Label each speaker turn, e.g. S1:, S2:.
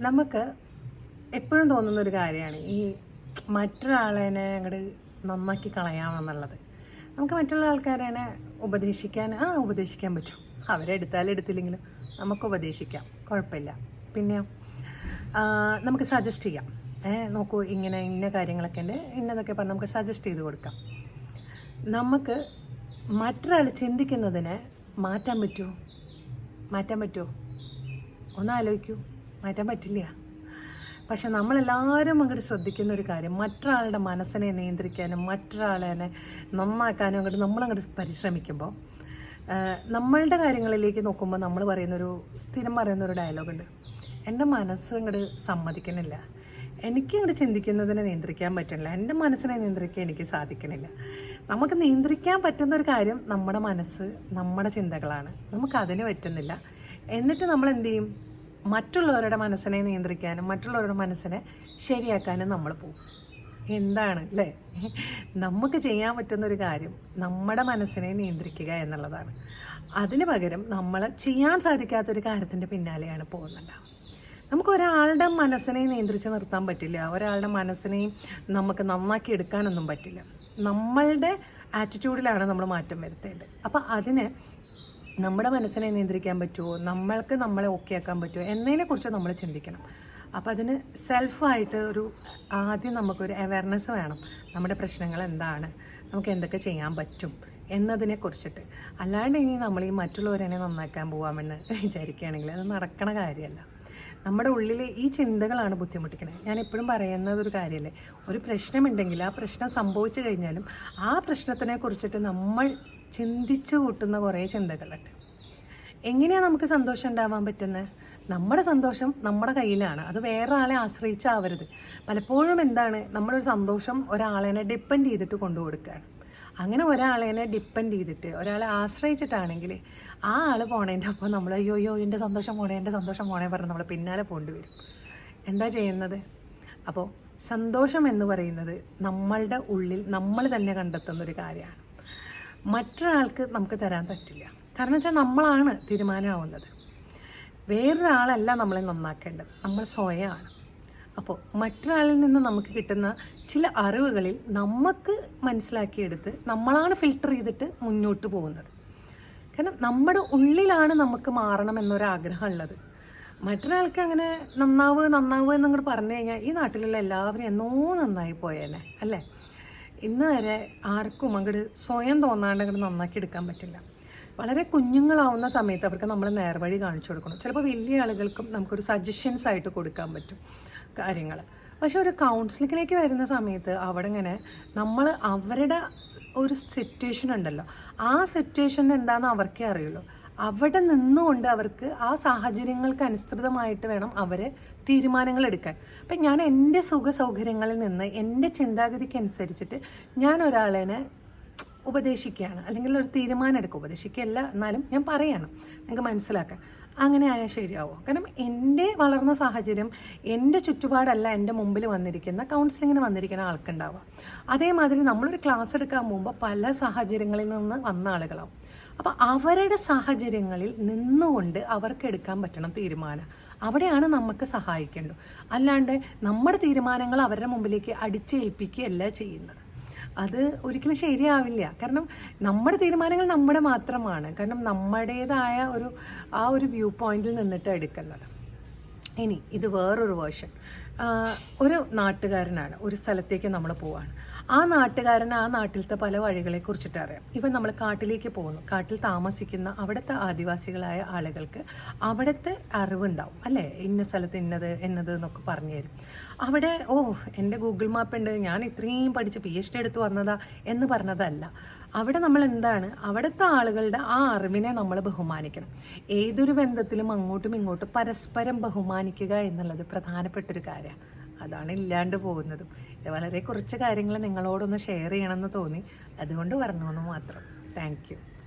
S1: നമുക്ക് എപ്പോഴും തോന്നുന്ന ഒരു കാര്യമാണ് ഈ മറ്റൊരാളെ അങ്ങോട്ട് നന്നാക്കി കളയാമെന്നുള്ളത്. നമുക്ക് മറ്റുള്ള ആൾക്കാരെ ഉപദേശിക്കാൻ ആ ഉപദേശിക്കാൻ പറ്റും. അവരെടുത്താലും എടുത്തില്ലെങ്കിലും നമുക്ക് ഉപദേശിക്കാം. കുഴപ്പമില്ല. പിന്നെ നമുക്ക് സജസ്റ്റ് ചെയ്യാം. ഏ നോക്കൂ ഇങ്ങനെ ഇന്ന കാര്യങ്ങളൊക്കെ ഉണ്ട്. ഇന്നതൊക്കെ പറഞ്ഞ് നമുക്ക് സജസ്റ്റ് ചെയ്ത് കൊടുക്കാം. നമുക്ക് മറ്റൊരാൾ ചിന്തിക്കുന്നതിനെ മാറ്റാൻ പറ്റുമോ? മാറ്റാൻ പറ്റുമോ? ഒന്ന് ആലോചിക്കൂ. മാറ്റാൻ പറ്റില്ല. പക്ഷെ നമ്മളെല്ലാവരും അങ്ങോട്ട് ശ്രദ്ധിക്കുന്ന ഒരു കാര്യം മറ്റൊരാളുടെ മനസ്സിനെ നിയന്ത്രിക്കാനും മറ്റൊരാളെ നന്നാക്കാനും അങ്ങോട്ട് നമ്മളങ്ങോട്ട് പരിശ്രമിക്കുമ്പോൾ നമ്മളുടെ കാര്യങ്ങളിലേക്ക് നോക്കുമ്പോൾ നമ്മൾ പറയുന്നൊരു സ്ഥിരം പറയുന്നൊരു ഡയലോഗുണ്ട്. എന്റെ മനസ്സ് അങ്ങോട്ട് സമ്മതിക്കണില്ല എനിക്ക് അങ്ങോട്ട് ചിന്തിക്കുന്നതിനെ നിയന്ത്രിക്കാൻ പറ്റണില്ല എന്റെ മനസ്സിനെ നിയന്ത്രിക്കാൻ എനിക്ക് സാധിക്കണില്ല നമുക്ക് നിയന്ത്രിക്കാൻ പറ്റുന്ന ഒരു കാര്യം നമ്മുടെ മനസ്സ് നമ്മുടെ ചിന്തകളാണ്. നമുക്ക് അതിന് പറ്റുന്നില്ല. എന്നിട്ട് നമ്മൾ എന്ത് ചെയ്യും? മറ്റുള്ളവരുടെ മനസ്സിനെ നിയന്ത്രിക്കാനും മറ്റുള്ളവരുടെ മനസ്സിനെ ശരിയാക്കാനും നമ്മൾ പോകും എന്താണ് അല്ലേ? നമുക്ക് ചെയ്യാൻ പറ്റുന്ന ഒരു കാര്യം നമ്മുടെ മനസ്സിനെ നിയന്ത്രിക്കുക എന്നുള്ളതാണ്. അതിന് പകരം നമ്മൾ ചെയ്യാൻ സാധിക്കാത്തൊരു കാര്യത്തിന്റെ പിന്നാലെയാണ് പോകുന്നുണ്ടാവുക നമുക്ക് ഒരാളുടെ മനസ്സിനെ നിയന്ത്രിച്ച് നിർത്താൻ പറ്റില്ല. ഒരാളുടെ മനസ്സിനെയും നമുക്ക് നന്നാക്കി എടുക്കാനൊന്നും പറ്റില്ല. നമ്മളുടെ ആറ്റിറ്റ്യൂഡിലാണ് നമ്മൾ മാറ്റം വരുത്തേണ്ടത്. അപ്പോൾ അതിന് നമ്മുടെ മനസ്സിനെ നിയന്ത്രിക്കാൻ പറ്റുമോ നമ്മൾക്ക് നമ്മളെ ഓക്കെ ആക്കാൻ പറ്റുമോ എന്നതിനെക്കുറിച്ച് നമ്മൾ ചിന്തിക്കണം. അപ്പോൾ അതിന് സെൽഫായിട്ട് ഒരു ആദ്യം നമുക്കൊരു അവയർനെസ് വേണം. നമ്മുടെ പ്രശ്നങ്ങൾ എന്താണ്? നമുക്ക് എന്തൊക്കെ ചെയ്യാൻ പറ്റും? എന്നതിനെ കുറിച്ചിട്ട്. അല്ലാണ്ട് ഇനി നമ്മൾ ഈ മറ്റുള്ളവരെ നന്നാക്കാൻ പോകാമെന്ന് വിചാരിക്കുകയാണെങ്കിൽ അത് നടക്കണ കാര്യമല്ല. നമ്മുടെ ഉള്ളിൽ ഈ ചിന്തകളാണ് ബുദ്ധിമുട്ടിക്കുന്നത് ഞാൻ എപ്പോഴും പറയുന്നത് ഒരു കാര്യമല്ലേ ഒരു പ്രശ്നമുണ്ടെങ്കിൽ ആ പ്രശ്നം സംഭവിച്ചു കഴിഞ്ഞാലും ആ പ്രശ്നത്തിനെ കുറിച്ചിട്ട് നമ്മൾ ചിന്തിച്ചു കൂട്ടുന്ന കുറേ ചിന്തകളുണ്ട്. എങ്ങനെയാണ് നമുക്ക് സന്തോഷം ഉണ്ടാവാൻ പറ്റുന്നത് നമ്മുടെ സന്തോഷം നമ്മുടെ കയ്യിലാണ്. അത് വേറെ ആളെ ആശ്രയിച്ചാവരുത്. പലപ്പോഴും എന്താണ്? നമ്മളൊരു സന്തോഷം ഒരാളെ ഡിപ്പെൻഡ് ചെയ്തിട്ട് കൊണ്ടു കൊടുക്കുകയാണ് അങ്ങനെ ഒരാളെ ഡിപ്പെൻഡ് ചെയ്തിട്ട് ഒരാളെ ആശ്രയിച്ചിട്ടാണെങ്കിൽ ആ ആൾ പോണേന്റെ ഒപ്പം നമ്മൾ അയ്യോ അയ്യോ എന്റെ സന്തോഷം പോണേ എന്റെ സന്തോഷം പോണേ പറഞ്ഞ് നമ്മൾ പിന്നാലെ പോകേണ്ടി വരും. എന്താ ചെയ്യുന്നത്? അപ്പോൾ സന്തോഷം എന്ന് പറയുന്നത് നമ്മളുടെ ഉള്ളിൽ നമ്മൾ തന്നെ കണ്ടെത്തുന്ന ഒരു കാര്യമാണ്. മറ്റൊരാൾക്ക് നമുക്ക് തരാൻ പറ്റില്ല. കാരണം വെച്ചാൽ നമ്മളാണ് തീരുമാനമാവുന്നത്. വേറൊരാളല്ല നമ്മളെ നന്നാക്കേണ്ടത്. നമ്മൾ സ്വയമാണ്. അപ്പോൾ മറ്റൊരാളിൽ നിന്ന് നമുക്ക് കിട്ടുന്ന ചില അറിവുകളിൽ നമുക്ക് മനസ്സിലാക്കിയെടുത്ത് നമ്മളാണ് ഫിൽട്ടർ ചെയ്തിട്ട് മുന്നോട്ട് പോകുന്നത്. കാരണം നമ്മുടെ ഉള്ളിലാണ് നമുക്ക് മാറണം എന്നൊരാഗ്രഹം ഉള്ളത് മറ്റൊരാൾക്ക് അങ്ങനെ നന്നാവ് നന്നാവ് എന്നങ്ങോട്ട് പറഞ്ഞു കഴിഞ്ഞാൽ ഈ നാട്ടിലുള്ള എല്ലാവരും എന്നോ നന്നായി പോയേനെ അല്ലേ? ഇന്ന് വരെ ആർക്കും അങ്ങോട്ട് സ്വയം തോന്നാണ്ട് അങ്ങോട്ട് നന്നാക്കി എടുക്കാൻ പറ്റില്ല. വളരെ കുഞ്ഞുങ്ങളാവുന്ന സമയത്ത് അവർക്ക് നമ്മൾ നേർവഴി കാണിച്ചു കൊടുക്കണം. ചിലപ്പോൾ വലിയ ആളുകൾക്കും നമുക്കൊരു സജഷൻസ് ആയിട്ട് കൊടുക്കാൻ പറ്റും കാര്യങ്ങൾ പക്ഷെ ഒരു കൗൺസിലിങ്ങിലേക്ക് വരുന്ന സമയത്ത് അവിടെ ഇങ്ങനെ നമ്മൾ അവരുടെ ഒരു സിറ്റുവേഷൻ ഉണ്ടല്ലോ. ആ സിറ്റുവേഷൻ എന്താണെന്ന് അവർക്കേ അറിയുള്ളൂ. അവിടെ നിന്നുകൊണ്ട് അവർക്ക് ആ സാഹചര്യങ്ങൾക്ക് അനുസൃതമായിട്ട് വേണം അവരെ തീരുമാനങ്ങൾ എടുക്കാൻ. അപ്പം ഞാൻ എന്റെ സുഖ സൗകര്യങ്ങളിൽ നിന്ന് എന്റെ ചിന്താഗതിക്ക് അനുസരിച്ചിട്ട് ഞാൻ ഒരാളെ ഉപദേശിക്കുകയാണ്. അല്ലെങ്കിൽ ഒരു തീരുമാനം എടുക്കുക ഉപദേശിക്കുകയല്ല എന്നാലും ഞാൻ പറയണം. നിങ്ങൾക്ക് മനസ്സിലാക്കാൻ. അങ്ങനെ ആയാൽ ശരിയാവോ? കാരണം എന്റെ വളർന്ന സാഹചര്യം എന്റെ ചുറ്റുപാടല്ല എന്റെ മുമ്പിൽ വന്നിരിക്കുന്ന കൗൺസിലിങ്ങിന് വന്നിരിക്കുന്ന ആൾക്കുണ്ടാവുക. അതേമാതിരി നമ്മളൊരു ക്ലാസ് എടുക്കാൻ പോകുമ്പോൾ പല സാഹചര്യങ്ങളിൽ നിന്ന് വന്ന ആളുകളാവും. അപ്പോൾ അവരുടെ സാഹചര്യങ്ങളിൽ നിന്നുകൊണ്ട് അവർക്ക് എടുക്കാൻ പറ്റണം തീരുമാനം. അവിടെയാണ് നമുക്ക് സഹായിക്കേണ്ടത്. അല്ലാണ്ട് നമ്മുടെ തീരുമാനങ്ങൾ അവരുടെ മുമ്പിലേക്ക് അടിച്ചേൽപ്പിക്കുകയല്ല ചെയ്യുന്നത്. അത് ഒരിക്കലും ശരിയാവില്ല. കാരണം നമ്മുടെ തീരുമാനങ്ങൾ നമ്മുടെ മാത്രമാണ്. കാരണം നമ്മുടേതായ ഒരു ആ ഒരു വ്യൂ പോയിന്റിൽ നിന്നിട്ട് എടുക്കുന്നത്. ഇനി ഇത് വേറൊരു വേർഷൻ. ഒരു നാട്ടുകാരനാണ്. ഒരു സ്ഥലത്തേക്ക് നമ്മൾ പോവാണ്. ആ നാട്ടുകാരന് ആ നാട്ടിലത്തെ പല വഴികളെ കുറിച്ചിട്ട് അറിയാം. ഇപ്പം നമ്മൾ കാട്ടിലേക്ക് പോകുന്നു. കാട്ടിൽ താമസിക്കുന്ന അവിടുത്തെ ആദിവാസികളായ ആളുകൾക്ക് അവിടുത്തെ അറിവുണ്ടാവും. അല്ലേ? ഇന്ന സ്ഥലത്ത് ഇന്നത് എന്നത് എന്നൊക്കെ പറഞ്ഞു തരും. അവിടെ ഓ എന്റെ ഗൂഗിൾ മാപ്പ് ഉണ്ട്. ഞാൻ ഇത്രയും പഠിച്ച് പി എച്ച് ഡി എടുത്ത് വന്നതാ എന്ന് പറഞ്ഞതല്ല. അവിടെ നമ്മൾ എന്താണ്? അവിടുത്തെ ആളുകളുടെ ആ അറിവിനെ നമ്മൾ ബഹുമാനിക്കണം. ഏതൊരു ബന്ധത്തിലും അങ്ങോട്ടും ഇങ്ങോട്ടും പരസ്പരം ബഹുമാനിക്കുക എന്നുള്ളത് പ്രധാനപ്പെട്ടൊരു കാര്യമാണ്. അതാണ് ഇല്ലാണ്ട് പോകുന്നതും. വളരെ കുറച്ച് കാര്യങ്ങൾ നിങ്ങളോടൊന്ന് ഷെയർ ചെയ്യണമെന്ന് തോന്നി. അതുകൊണ്ട് പറഞ്ഞു മാത്രം. താങ്ക്